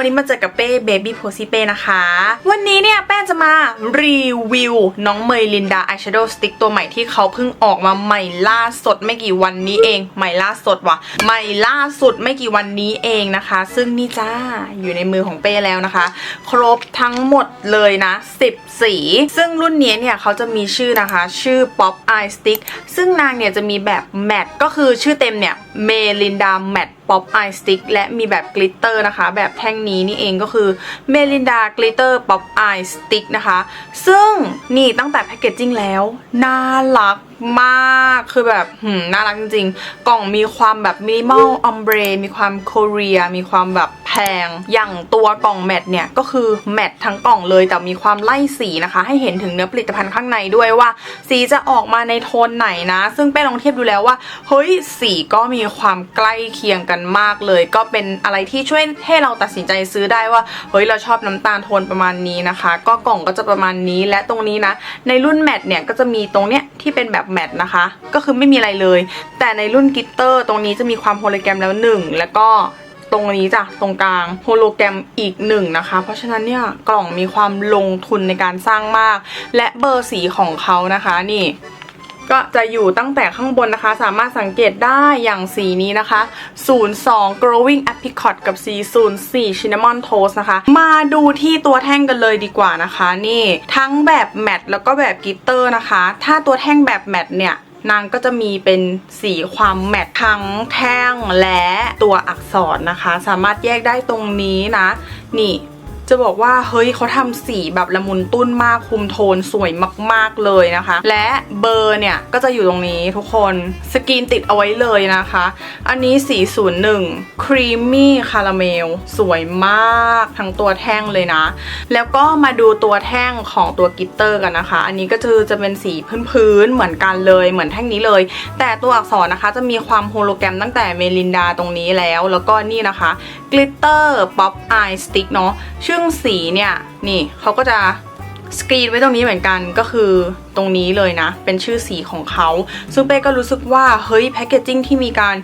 วันนี้มาเจอกับเป้เบบี้โพซี่เป้นะคะ วันนี้เนี่ยแป้จะมารีวิวน้องเมยลินดาอายแชโดว์สติ๊กตัวใหม่ที่เขาเพิ่งออกมาใหม่ล่าสดไม่กี่วันนี้เอง ใหม่ล่าสดว่ะ ใหม่ล่าสุดไม่กี่วันนี้เองนะคะ ซึ่งนี่จ้าอยู่ในมือของเป้แล้วนะคะ ครบทั้งหมดเลยนะ 10 สี ซึ่งรุ่นนี้เนี่ยเขาจะมีชื่อนะคะ ชื่อ Pop Eye Stick ซึ่งนางเนี่ยจะมีแบบแมทก็คือชื่อเต็มเนี่ยเมลินดาแมท ป๊อปไอสติ๊กและมีแบบกลิตเตอร์นะคะ แบบแท่งนี้นี่เองก็คือเมลินดากลิตเตอร์ป๊อปไอสติ๊กนะคะ ซึ่งนี่ตั้งแต่แพคเกจจิ้งแล้ว น่ารัก มากคือแบบหืมน่ารักจริงๆ กล่องมีความแบบมินิมอลอ m มเบรมีความโคเรียมีความแบบแพง อย่างตัวกล่องแมทเนี่ยก็คือแมททั้งกล่องเลยแต่มีความไล่สีนะคะ ให้เห็นถึงเนื้อผลิตภัณฑ์ข้างในด้วยว่า สีจะออกมาในโทนไหนนะ ซึ่งเป้ลองเทียบดูแล้วว่าเฮ้ยสีก็มีความใกล้เคียงกันมากเลย ก็เป็นอะไรที่ช่วยให้เราตัดสินใจซื้อได้ว่าเฮ้ยเราชอบน้ำตาลโทนประมาณนี้นะคะ ก็กล่องก็จะประมาณนี้และตรงนี้นะ ในรุ่นแมทเนี่ยก็จะมีตรงเนี้ยที่เป็นแบบแมทนะคะ ก็คือไม่มีอะไรเลย แต่ในรุ่นกิตเตอร์ตรงนี้จะมีความโฮโลแกรมแล้วหนึ่งแล้วก็ตรงนี้จ้ะตรงกลางโฮโลแกรมอีกหนึ่งนะคะ เพราะฉะนั้นเนี่ยกล่องมีความลงทุนในการสร้างมาก และเบอร์สีของเขานะคะนี่ ก็จะอยู่ตั้งแต่ข้างบนนะคะ สามารถสังเกตได้อย่างสีนี้นะคะ 02 growing apricot กับสี04 cinnamon toast นะคะ มาดูที่ตัวแท่งกันเลยดีกว่านะคะ นี่ทั้งแบบแมตต์แล้วก็แบบกิตเตอร์นะคะ ถ้าตัวแท่งแบบแมตต์เนี่ยนางก็จะมีเป็นสีความแมททั้งแท่งและตัวอักษรนะคะ สามารถแยกได้ตรงนี้นะ นี่ จะบอกว่าเฮ้ยเขาทำสีแบบละมุนตุ้นมากคุมโทนสวยมากๆเลยนะคะ และเบอร์เนี่ยก็จะอยู่ตรงนี้ทุกคนสกรีนติดเอาไว้เลยนะคะ อันนี้สี01 Creamy Caramel สวยมากทั้งตัวแท่งเลยนะ แล้วก็มาดูตัวแท่งของตัวกลิตเตอร์กันนะคะ อันนี้ก็คือจะเป็นสีพื้นๆเหมือนกันเลยเหมือนแท่งนี้เลย แต่ตัวอักษรนะคะจะมีความโฮโลแกรมตั้งแต่เมลินดาตรงนี้แล้ว แล้วก็นี่นะคะกลิตเตอร์ป๊อปไอสติ๊กเนาะ ซึ่งสีเนี่ย นี่เขาก็จะ สกรีนไว้ตรงนี้เหมือนกันก็คือตรงนี้เลยนะ เป็นชื่อสีของเขา ซึ่งเป้ก็รู้สึกว่า เฮ้ยแพคเกจจิ้งที่มีการ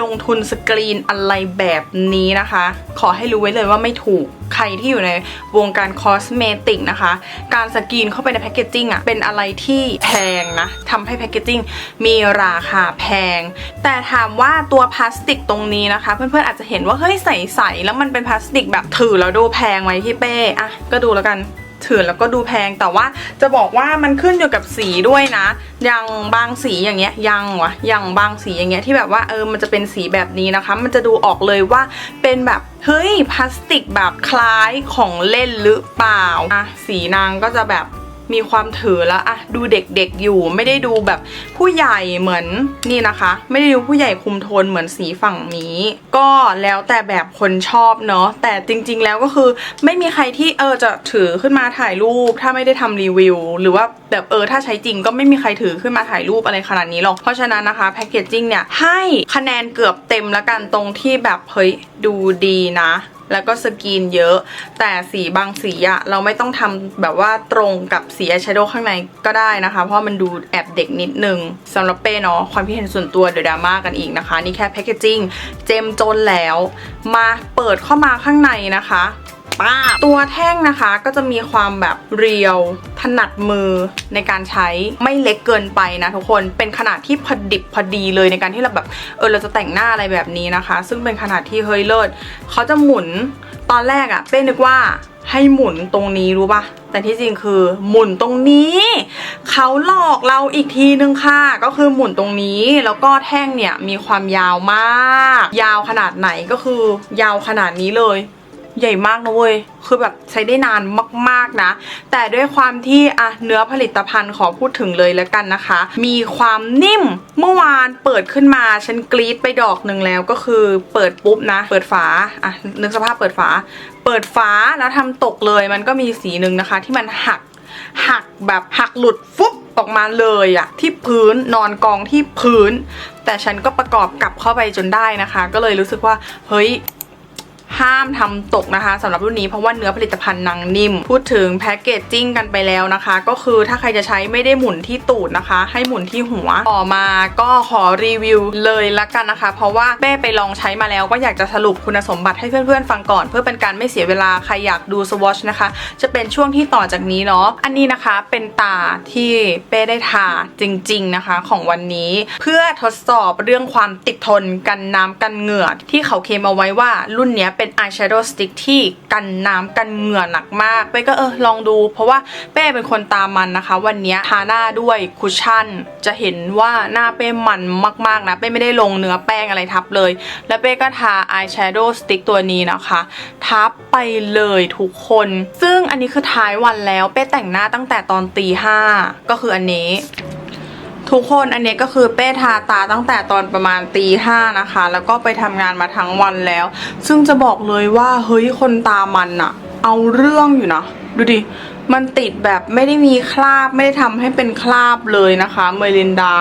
ลงทุนสกรีนอะไรแบบนี้นะคะ ขอให้รู้ไว้เลยว่าไม่ถูกใครที่อยู่ในวงการคอสเมติกนะคะ การสกรีนเข้าไปในแพคเกจจิ้งอะเป็นอะไรที่แพงนะทำให้แพคเกจจิ้งมีราคาแพง แต่ถามว่าตัวพลาสติกตรงนี้นะคะ เพื่อนๆอาจจะเห็นว่าเฮ้ยใสๆแล้วมันเป็นพลาสติกแบบถือแล้วดูแพงไหมพี่เป้อะก็ดูแล้วกัน ถือแล้วก็ดูแพงแต่ว่าจะบอกว่ามันขึ้นอยู่กับสีด้วยนะอย่างบางสีอย่างเงี้ยยังวะอย่างบางสีอย่างเงี้ยที่แบบว่าเออมันจะเป็นสีแบบนี้นะคะ มันจะดูออกเลยว่าเป็นแบบเฮ้ยพลาสติกแบบคล้ายของเล่นหรือเปล่าอะสีนางก็จะแบบ มีความถือแล้วอะดูเด็กๆอยู่ไม่ได้ดูแบบผู้ใหญ่เหมือนนี่นะคะ ไม่ได้ดูผู้ใหญ่คุมโทนเหมือนสีฝั่งนี้ ก็แล้วแต่แบบคนชอบเนาะแต่จริงๆแล้วก็คือไม่มีใครที่เออจะถือขึ้นมาถ่ายรูป ถ้าไม่ได้ทำรีวิว หรือว่าแบบเออถ้าใช้จริงก็ไม่มีใครถือขึ้นมาถ่ายรูปอะไรขนาดนี้หรอกเพราะฉะนั้นนะคะแพคเกจจิ้งเนี่ยให้คะแนนเกือบเต็มแล้วกันตรงที่แบบเฮ้ยดูดีนะ แล้วก็สกรีนเยอะ แต่สีบางสีอะเราไม่ต้องทำแบบว่าตรงกับสีอายแชโดว์ข้างในก็ได้นะคะ เพราะมันดูแอบเด็กนิดนึงสำหรับเป้เนาะความคิดเห็นส่วนตัวเดี๋ยวดราม่ากันอีกนะคะ นี่แค่แพคเกจจิ้งเจมจนแล้ว มาเปิดเข้ามาข้างในนะคะ ป้าตัวแท่งนะคะก็จะมีความแบบเรียว ถนัดมือในการใช้ไม่เล็กเกินไปนะทุกคนเป็นขนาดที่พอดิบพอดีเลยในการที่เราแบบเออเราจะแต่งหน้าอะไรแบบนี้นะคะ ซึ่งเป็นขนาดที่เฮ้ยเลิศเขาจะหมุนตอนแรกอะเป้นึกว่าให้หมุนตรงนี้รู้ปะแต่ที่จริงคือหมุนตรงนี้ เขาหลอกเราอีกทีนึงค่ะ ก็คือหมุนตรงนี้แล้วก็แท่งเนี่ยมีความยาวมาก ยาวขนาดไหนก็คือยาวขนาดนี้เลย ใหญ่มากนะเว้ย คือแบบใช้ได้นานมากๆนะ แต่ด้วยความที่อะเนื้อผลิตภัณฑ์ขอพูดถึงเลยแล้วกันนะคะ มีความนิ่ม เมื่อวานเปิดขึ้นมา ฉันกรีดไปดอกหนึ่งแล้วก็คือเปิดปุ๊บนะ เปิดฝาอะนึกสภาพเปิดฝา เปิดฝาแล้วทำตกเลย มันก็มีสีหนึ่งนะคะ ที่มันหัก หักแบบหักหลุดฟุ๊บออกมาเลยอะที่พื้นนอนกองที่พื้น แต่ฉันก็ประกอบกลับเข้าไปจนได้นะคะ ก็เลยรู้สึกว่าเฮ้ย ห้ามทำตกนะคะสำหรับรุ่นนี้เพราะว่าเนื้อผลิตภัณฑ์นางนิ่ม พูดถึงแพคเกจจิ้งกันไปแล้วนะคะ ก็คือถ้าใครจะใช้ไม่ได้หมุนที่ตูดนะคะ ให้หมุนที่หัว ต่อมาก็ขอรีวิวเลยละกันนะคะ เพราะว่าเป้ไปลองใช้มาแล้วก็อยากจะสรุปคุณสมบัติให้เพื่อนๆฟังก่อน เพื่อเป็นการไม่เสียเวลาใครอยากดูสวอชนะคะ จะเป็นช่วงที่ต่อจากนี้เนาะอันนี้นะคะเป็นตาที่เป้ได้ทาจริง ๆนะคะ ของวันนี้ เพื่อทดสอบเรื่องความติดทนกันน้ำกันเหงื่อที่เขาเคลมเอาไว้ว่ารุ่นเนี้ยเป็น eyeshadow stick ที่กันน้ำกันเหงื่อหนักมากเป้ก็เออลองดู เพราะว่าเป้เป็นคนตามมันนะคะ วันนี้ทาหน้าด้วยคุชชั่น จะเห็นว่าหน้าเป้มันมากๆนะเป้ไม่ได้ลงเนื้อแป้งอะไรทับเลย แล้วเป้ก็ทา eyeshadow stick ตัวนี้นะคะ ทับไปเลยทุกคน ซึ่งอันนี้คือท้ายวันแล้วเป้แต่งหน้าตั้งแต่ตอนตีห้าก็คืออันนี้ ทุกคนอันนี้ก็คือเป้ทาตาตั้งแต่ตอนประมาณตีห้านะคะ แล้วก็ไปทำงานมาทั้งวันแล้ว ซึ่งจะบอกเลยว่าเฮ้ยคนตามันอะเอาเรื่องอยู่นะ ดูดิ มันติดแบบไม่ได้มีคราบ ไม่ได้ทำให้เป็นคราบเลยนะคะเมลินดา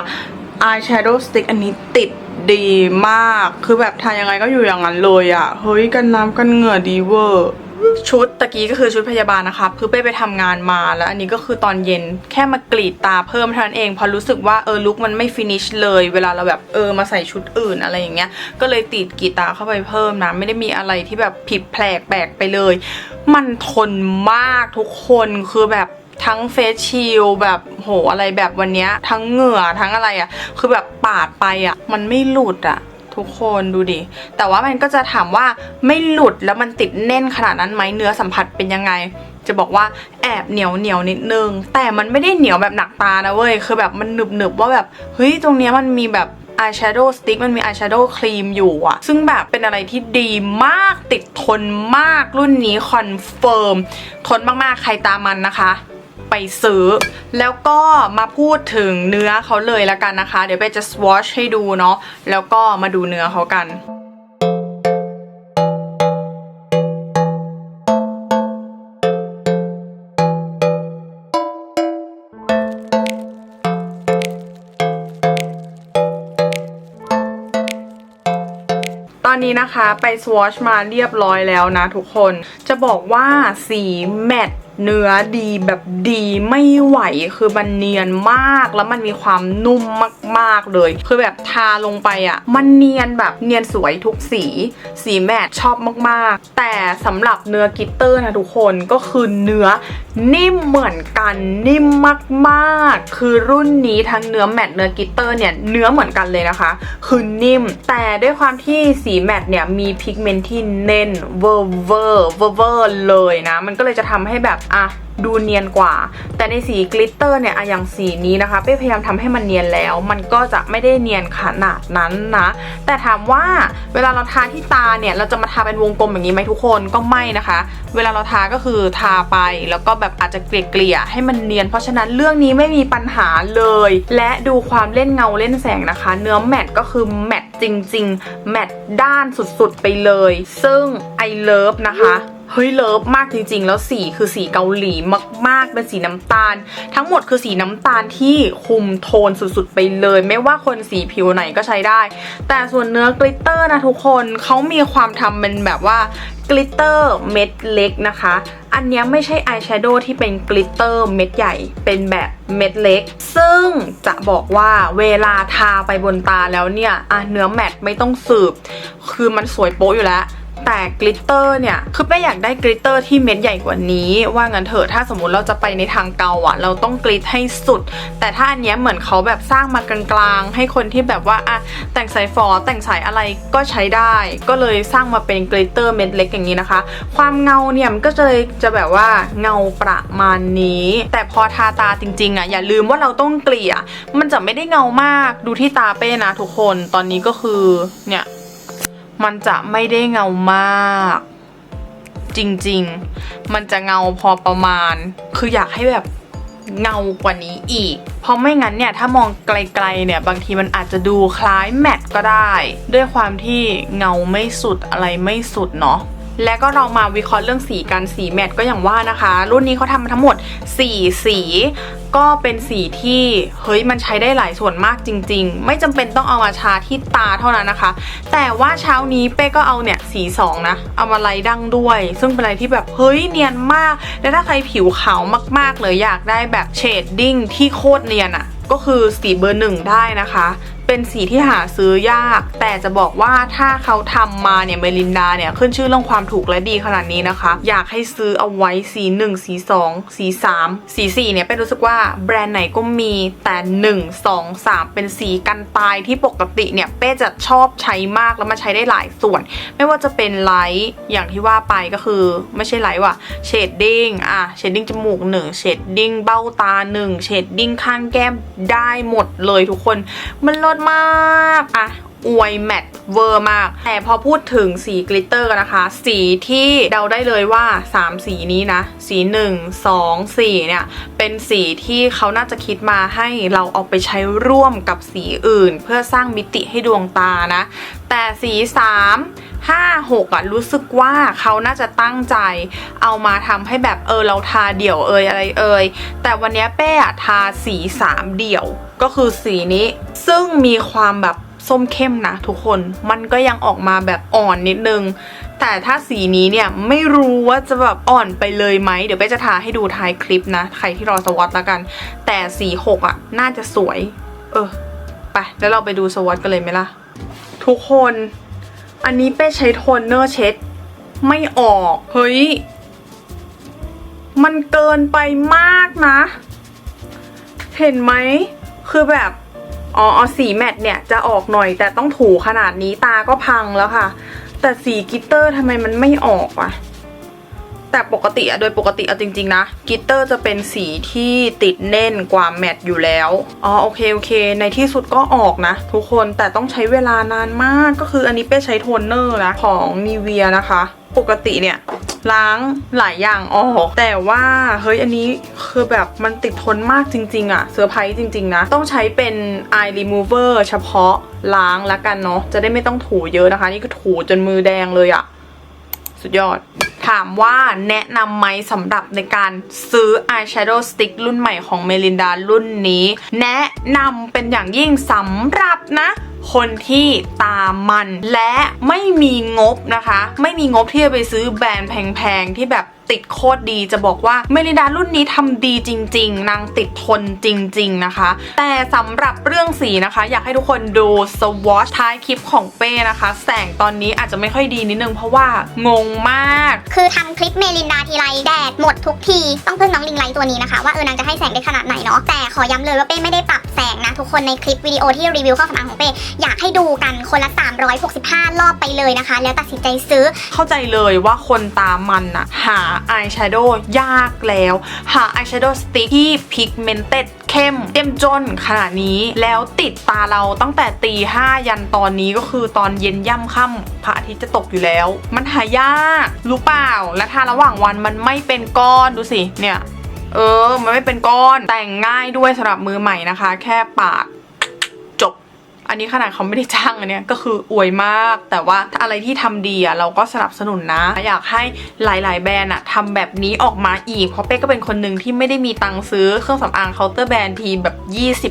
eyeshadow stick อันนี้ติดดีมาก คือแบบทายังไงก็อยู่อย่างนั้นเลยอะเฮ้ยกันน้ำกันเหงื่อดีเวอร์ ชุดตะกี้ก็คือชุดพยาบาลนะคะคือเป้ไปทำงานมาแล้วอันนี้ก็คือตอนเย็นแค่มากรีดตาเพิ่มเท่านั้นเองเพอรู้สึกว่าเออลุคมันไม่ฟินิชเลย เวลาเราแบบเออมาใส่ชุดอื่นอะไรอย่างเงี้ยก็เลยติดกรีดตาเข้าไปเพิ่มนะไม่ได้มีอะไรที่แบบผิดแปลกแปลกไปเลย มันทนมากทุกคนคือแบบทั้งเฟซชิลแบบโหอะไรแบบวันนี้ทั้งเหงื่อทั้งอะไรอะ่ะคือแบบปาดไปอะ่ะ มันไม่หลุดอะ ทุกคนดูดิ แต่ว่ามันก็จะถามว่าไม่หลุดแล้วมันติดแน่นขนาดนั้นไหมเนื้อสัมผัสเป็นยังไง จะบอกว่าแอบเหนียวเหนียวนิดนึง แต่มันไม่ได้เหนียวแบบหนักตานะเว้ย คือแบบมันหนึบหนึบว่าแบบเฮ้ยตรงเนี้ยมันมีแบบ eyeshadow stick มันมี eyeshadow cream อยู่อะซึ่งแบบเป็นอะไรที่ดีมากติดทนมากรุ่นนี้คอนเฟิร์มทนมากๆใครตามมันนะคะ ไปซื้อ แล้วก็มาพูดถึงเนื้อเขาเลยละกันนะคะ เดี๋ยวไปจะ swatch ให้ดูเนาะแล้วก็มาดูเนื้อเขากันตอนนี้นะคะไปสวอชมาเรียบร้อยแล้วนะทุกคน จะบอกว่าสีแมต เนื้อดีแบบดีไม่ไหวคือมันเนียนมากแล้วมันมีความนุ่มมากๆเลย คือแบบทาลงไปอะ่ะ มันเนียนแบบเนียนสวยทุกสี สีแมตต์ชอบมากๆ แต่สำหรับเนื้อกิตเตอร์นะทุกคนก็คือเนื้อนิ่มเหมือนกันนิ่มมากๆ คือรุ่นนี้ทั้งเนื้อแมตต์เนื้อกิตเตอร์เนี่ยเนื้อเหมือนกันเลยนะคะ คือนิ่ม แต่ด้วยความที่สีแมตต์เนี่ยมีพิกเมนต์ที่เน้นเวอร์เวอร์เวอร์เวอร์เลยนะ มันก็เลยจะทำให้แบบอะดูเนียนกว่า แต่ในสีกลิตเตอร์เนี่ยอะอย่างสีนี้นะคะเป้พยายามทำให้มันเนียนแล้ว มันก็จะไม่ได้เนียนขนาดนั้นนะ แต่ถามว่าเวลาเราทาที่ตาเนี่ยเราจะมาทาเป็นวงกลมอย่างนี้ไหมทุกคนก็ไม่นะคะ เวลาเราทาก็คือทาไปแล้วก็แบบอาจจะเกลี่ยๆให้มันเนียน เพราะฉะนั้นเรื่องนี้ไม่มีปัญหาเลย และดูความเล่นเงาเล่นแสงนะคะ เนื้อแมตต์ก็คือแมตต์จริง ๆ แมตต์ด้านสุดๆไปเลย ซึ่งไอเลิฟนะคะ เฮ้ยเลิฟมากจริงๆ แล้วสีคือสีเกาหลีมากๆ เป็นสีน้ำตาล ทั้งหมดคือสีน้ำตาลที่คุมโทนสุดๆไปเลย ไม่ว่าคนสีผิวไหนก็ใช้ได้ แต่ส่วนเนื้อกลิตเตอร์นะทุกคนเขามีความทำเป็นแบบว่ากลิตเตอร์เม็ดเล็กนะคะ อันนี้ไม่ใช่อายแชโดว์ที่เป็นกลิตเตอร์เม็ดใหญ่ เป็นแบบเม็ดเล็ก ซึ่งจะบอกว่าเวลาทาไปบนตาแล้วเนี่ยเนื้อแมตต์ไม่ต้องสืบ คือมันสวยโป๊ะอยู่แล้ว แต่กลิตเตอร์เนี่ย คือไม่อยากได้กลิตเตอร์ที่เม็ดใหญ่กว่านี้ ว่างั้นเถอะถ้าสมมุติเราจะไปในทางเกาอะเราต้องกลิตให้สุด แต่ถ้าอันเนี้ยเหมือนเขาแบบสร้างมากลางๆ ให้คนที่แบบว่าอะแต่งสายฟอแต่งสายอะไรก็ใช้ได้ ก็เลยสร้างมาเป็นกลิตเตอร์เม็ดเล็กอย่างนี้นะคะ ความเงาเนี่ยมันก็จะเลยจะแบบว่าเงาประมาณนี้ แต่พอทาตาจริงๆอะอย่าลืมว่าเราต้องเกลี่ย มันจะไม่ได้เงามากดูที่ตาเป้นะทุกคนตอนนี้ก็คือเนี่ย มันจะไม่ได้เงามาก จริงๆ มันจะเงาพอประมาณ คืออยากให้แบบเงากว่านี้อีก เพราะไม่งั้นเนี่ย ถ้ามองไกลๆเนี่ย บางทีมันอาจจะดูคล้ายแมทก็ได้ ด้วยความที่เงาไม่สุดอะไรไม่สุดเนาะ และก็เรามาวิเคราะห์เรื่องสีกันสีแมทก็อย่างว่านะคะ รุ่นนี้เขาทำมาทั้งหมด 4 สี ก็เป็นสีที่เฮ้ยมันใช้ได้หลายส่วนมากจริง ๆ ไม่จำเป็นต้องเอามาทาที่ตาเท่านั้นนะคะ แต่ว่าเช้านี้เป้ก็เอาเนี่ยสีสองนะเอามาไล่ดั้งด้วย ซึ่งเป็นอะไรที่แบบเฮ้ยเนียนมาก และถ้าใครผิวขาวมากๆเลยอยากได้แบบเชดดิ้งที่โคตรเนียนอะ่ะก็คือสีเบอร์หนึ่งได้นะคะ เป็นสีที่หาซื้อยาก แต่จะบอกว่าถ้าเขาทำมาเนี่ยเมลินดาเนี่ยขึ้นชื่อเรื่องความถูกและดีขนาดนี้นะคะ อยากให้ซื้อเอาไว้สี1สี2สี3สี4เนี่ยเป็นรู้สึกว่าแบรนด์ไหนก็มีแต่ 1 2 3 เป็นสีกันตายที่ปกติเนี่ยเป้จะชอบใช้มากแล้วมันใช้ได้หลายส่วน ไม่ว่าจะเป็นไลท์อย่างที่ว่าไปก็คือไม่ใช่ไลท์ว่ะเชดดิ้งอะเชดดิ้งจมูกหนึ่งเชดดิ้งเบ้าตาหนึ่งเชดดิ้งข้างแก้มได้หมดเลยทุกคนมันลดมากอะอวยแมทเวอร์มาก แต่พอพูดถึงสีกลิตเตอร์กันนะคะ สีที่เดาได้เลยว่า 3 สีนี้นะ สี 1 2 4 เนี่ย เป็นสีที่เขาน่าจะคิดมาให้เราเอาไปใช้ร่วมกับสีอื่น เพื่อสร้างมิติให้ดวงตานะ แต่สี 3 5 6อะรู้สึกว่าเขาน่าจะตั้งใจเอามาทำให้แบบเออเราทาเดี่ยวเอยอะไรเอยแต่วันนี้เป้อะทาสี 3 เดี่ยว ก็คือสีนี้ ซึ่งมีความแบบส้มเข้มนะทุกคน มันก็ยังออกมาแบบอ่อนนิดนึง แต่ถ้าสีนี้เนี่ยไม่รู้ว่าจะแบบอ่อนไปเลยไหม เดี๋ยวเป้จะทาให้ดูท้ายคลิปนะ ใครที่รอสวอตแล้วกัน แต่สีหกอะ น่าจะสวย เออ ไป แล้วเราไปดูสวอตกันเลยไหมล่ะ ทุกคน อันนี้เป้ใช้โทนเนอร์เช็ด ไม่ออก เฮ้ย มันเกินไปมากนะ เห็นไหม คือแบบอ๋อสีแมตต์เนี่ยจะออกหน่อยแต่ต้องถูขนาดนี้ตาก็พังแล้วค่ะ แต่สีกิตเตอร์ทำไมมันไม่ออกอะแต่ปกติอะโดยปกติเอาจริง ๆ นะกิตเตอร์จะเป็นสีที่ติดแน่นกว่าแมตต์อยู่แล้วอ๋อโอเคโอเค ในที่สุดก็ออกนะ ทุกคนแต่ต้องใช้เวลานานมากก็คืออันนี้เป้ใช้โทนเนอร์นะของนีเวียนะคะ ปกติเนี่ยล้างหลายอย่างออกแต่ว่าเฮ้ยอันนี้คือแบบมันติดทนมากจริง ๆอะเซอร์ไพรส์จริง ๆ นะ ต้องใช้เป็น eye remover เฉพาะล้างแล้วกันเนาะจะได้ไม่ต้องถูเยอะนะคะ นี่ก็ถูจนมือแดงเลยอะสุดยอด ถามว่าแนะนำไหมสำหรับในการซื้อ eyeshadow stick รุ่นใหม่ของเมลินดารุ่นนี้ แนะนำเป็นอย่างยิ่งสำหรับนะ คนที่ตามมันและไม่มีงบนะคะ ไม่มีงบที่จะไปซื้อแบรนด์แพงๆที่แบบติดโคตรดีจะบอกว่าเมลินดารุ่นนี้ทำดีจริง ๆ นางติดทนจริง ๆนะคะ แต่สำหรับเรื่องสีนะคะ อยากให้ทุกคนดูสวอชท้ายคลิปของเป้นะคะ แสงตอนนี้อาจจะไม่ค่อยดีนิดนึงเพราะว่างงมาก คือทำคลิปเมลินดาทีไรแดดหมดทุกทีต้องพึ่งน้องลิงไลท์ตัวนี้นะคะ ว่าเออนางจะให้แสงได้ขนาดไหนเนาะแต่ขอย้ำเลยว่าเป้ไม่ได้ปรับแสงนะทุกคนในคลิปวิดีโอที่รีวิวเครื่องสำอางของเป้อยากให้ดูกันคนละ 365 รอบไปเลยนะคะ แล้วตัดสินใจซื้อเข้าใจเลยว่าคนตามมันอะหาอายแชโดว์ยากแล้ว หาอายแชโดว์สติ๊กที่พิกเมนเต็ดเข้มเต็มจนขนาดนี้แล้วติดตาเราตั้งแต่ตีห้ายันตอนนี้ก็คือตอนเย็นย่ำค่ำพระอาทิตย์จะตกอยู่แล้ว มันหายากรู้เปล่า และทาระหว่างวันมันไม่เป็นก้อนดูสิเนี่ยเออ มันไม่เป็นก้อนแต่งง่ายด้วยสำหรับมือใหม่นะคะ แค่ปาด อันนี้ขนาดเขาไม่ได้จ้างอันเนี้ยก็คืออวยมาก แต่ว่าถ้าอะไรที่ทำดีอะเราก็สนับสนุนนะ อยากให้หลาย ๆ แบรนด์อะทำแบบนี้ออกมาอีก เพราะเป้ก็เป็นคนหนึ่งที่ไม่ได้มีตังค์ซื้อเครื่องสำอางเคาน์เตอร์แบรนด์ทีแบบ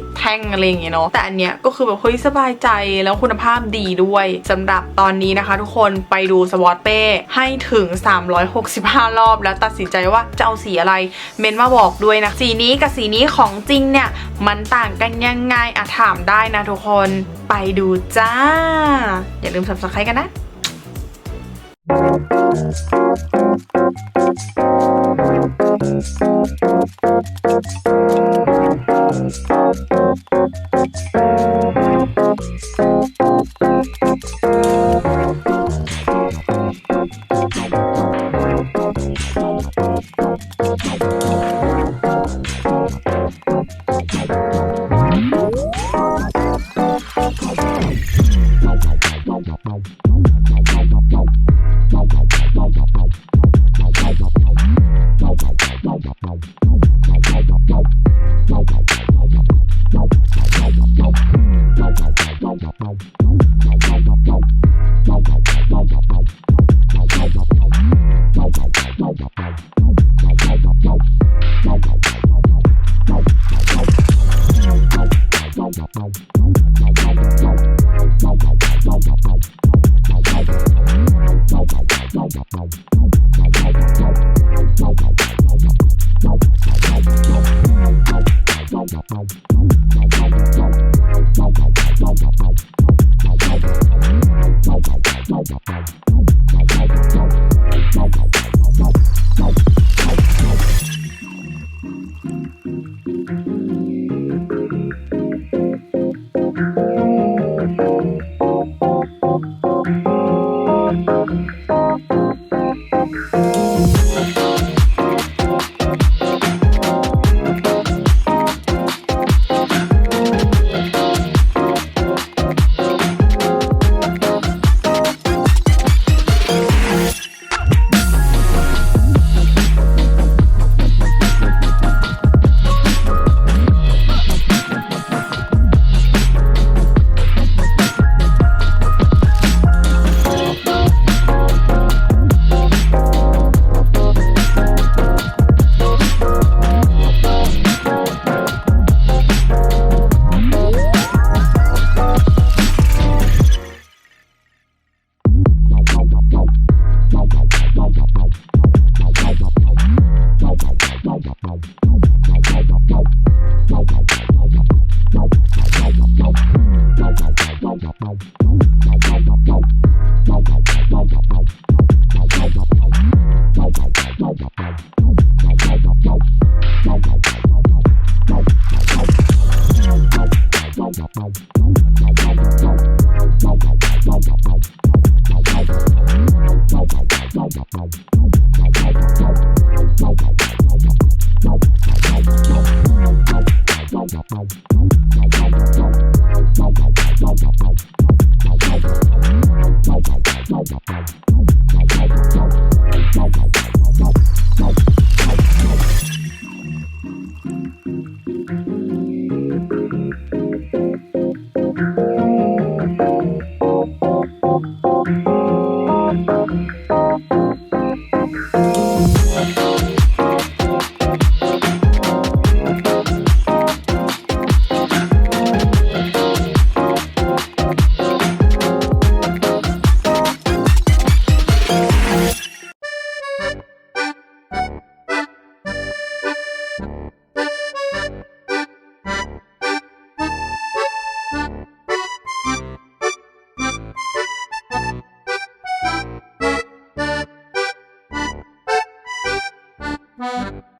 20 แท่งอะไรอย่างเงี้ยเนาะแต่อันเนี้ยก็คือแบบเฮ้ยสบายใจแล้วคุณภาพดีด้วยสำหรับตอนนี้นะคะ ทุกคนไปดูสวอตเป้ให้ถึง 365 รอบ แล้วตัดสินใจว่าจะเอาสีอะไรเมนมาบอกด้วยนะสีนี้กับสีนี้ของจริงเนี่ยมันต่างกันยังไงอะถามได้นะทุกคนไปดูจ้า อย่าลืม subscribe กันนะ